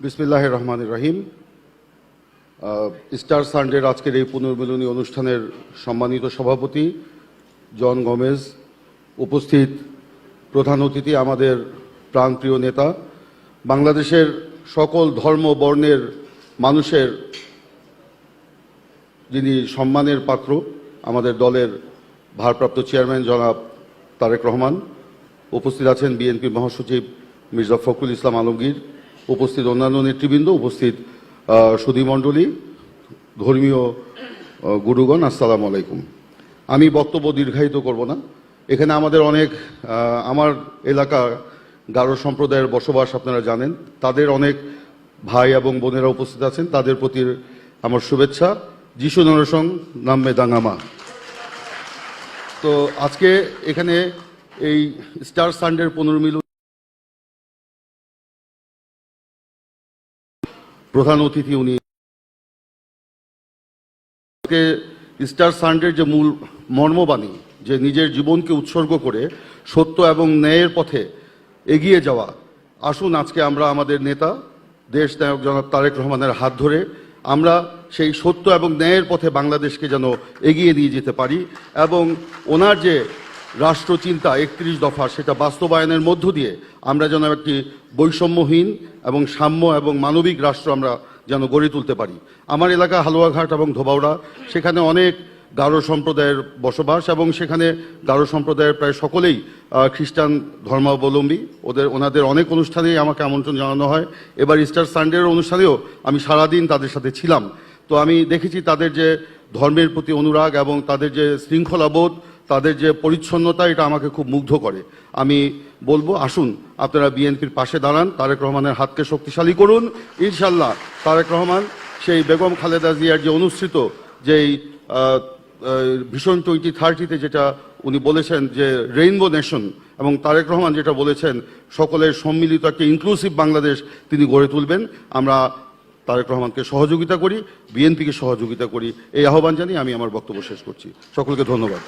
বিসমিল্লাহ রহমান রহিম। স্টার সানডের আজকের এই পুনর্মিলনী অনুষ্ঠানের সম্মানিত সভাপতি জন গমেজ, উপস্থিত প্রধান অতিথি আমাদের প্রাণপ্রিয় নেতা, বাংলাদেশের সকল ধর্ম বর্ণের মানুষের যিনি সম্মানের পাত্র, আমাদের দলের ভারপ্রাপ্ত চেয়ারম্যান জনাব তারেক রহমান, উপস্থিত আছেন বিএনপি মহাসচিব মির্জা ফখরুল ইসলাম আলমগীর উপস্থিত অন্যান্য নেতৃবৃন্দ, উপস্থিত সুধীমণ্ডলী ধর্মীয় গুরুগণ, আসসালামু আলাইকুম। আমি বক্তব্য দীর্ঘায়িত করব না। এখানে আমাদের অনেক আমার এলাকা, গারো সম্প্রদায়ের বসবাস আপনারা জানেন। তাদের অনেক ভাই এবং বোনেরা উপস্থিত আছেন। তাদের প্রতি আমার শুভেচ্ছা। যিশু নরসং, নামে দাঙ্গামা। তো আজকে এখানে এই স্টার সানডের পুনর্মিলন প্রধান অতিথি উনি। স্টার সানডের যে মূল মর্মবাণী, যে নিজের জীবনকে উৎসর্গ করে সত্য এবং ন্যায়ের পথে এগিয়ে যাওয়া, আসুন আজকে আমরা আমাদের নেতা, দেশ নায়ক জনাব তারেক রহমানের হাত ধরে আমরা সেই সত্য এবং ন্যায়ের পথে বাংলাদেশকে যেন এগিয়ে নিয়ে যেতে পারি এবং ওনার যে রাষ্ট্রচিন্তা একত্রিশ দফা, সেটা বাস্তবায়নের মধ্য দিয়ে আমরা যেন একটি বৈষম্যহীন এবং সাম্য এবং মানবিক রাষ্ট্র আমরা যেন গড়ে তুলতে পারি। আমার এলাকা হালুয়াঘাট এবং ধোবাউড়া, সেখানে অনেক গারো সম্প্রদায়ের বসবাস এবং সেখানে গারো সম্প্রদায়ের প্রায় সকলেই খ্রিস্টান ধর্মাবলম্বী। ওদের, ওনাদের অনেক অনুষ্ঠানেই আমাকে আমন্ত্রণ জানানো হয়। এবার ইস্টার সানডের অনুষ্ঠানেও আমি সারাদিন তাদের সাথে ছিলাম। তো আমি দেখেছি তাদের যে ধর্মের প্রতি অনুরাগ এবং তাদের যে শৃঙ্খলাবোধ তাদের যে পরিচ্ছন্নতা, এটা আমাকে খুব মুগ্ধ করে। আমি বলব, আসুন, আপনারা বিএনপির পাশে দাঁড়ান, তারেক রহমানের হাতকে শক্তিশালী করুন। ইনশাল্লাহ তারেক রহমান, সেই বেগম খালেদা জিয়ার যে অনুষ্ঠিত যেই ভীষণ টোয়েন্টি থার্টিতে যেটা উনি বলেছেন যে রেইনবো নেশন, এবং তারেক রহমান যেটা বলেছেন, সকলের সম্মিলিত একটা ইনক্লুসিভ বাংলাদেশ তিনি গড়ে তুলবেন। আমরা তারেক রহমানকে সহযোগিতা করি, বিএনপিকে সহযোগিতা করি। এই আহ্বান জানিয়ে আমি আমার বক্তব্য শেষ করছি। সকলকে ধন্যবাদ।